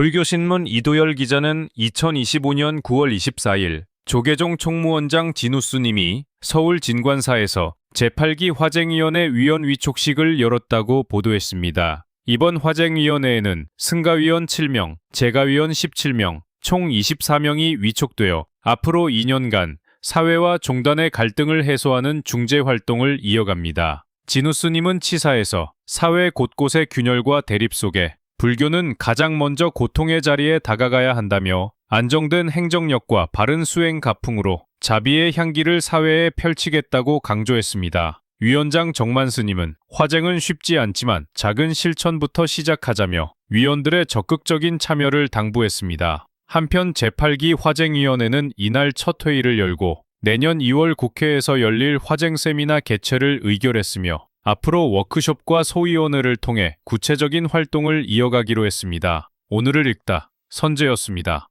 불교신문 이도열 기자는 2025년 9월 24일 조계종 총무원장 진우스님이 서울 진관사에서 제8기 화쟁위원회 위원 위촉식을 열었다고 보도했습니다. 이번 화쟁위원회에는 승가위원 7명, 재가위원 17명, 총 24명이 위촉되어 앞으로 2년간 사회와 종단의 갈등을 해소하는 중재 활동을 이어갑니다. 진우스님은 치사에서 사회 곳곳의 균열과 대립 속에 불교는 가장 먼저 고통의 자리에 다가가야 한다며 안정된 행정력과 바른 수행 가풍으로 자비의 향기를 사회에 펼치겠다고 강조했습니다. 위원장 정만 스님은 화쟁은 쉽지 않지만 작은 실천부터 시작하자며 위원들의 적극적인 참여를 당부했습니다. 한편 제8기 화쟁위원회는 이날 첫 회의를 열고 내년 2월 국회에서 열릴 화쟁 세미나 개최를 의결했으며 앞으로 워크숍과 소위원회를 통해 구체적인 활동을 이어가기로 했습니다. 오늘을 읽다 선재였습니다.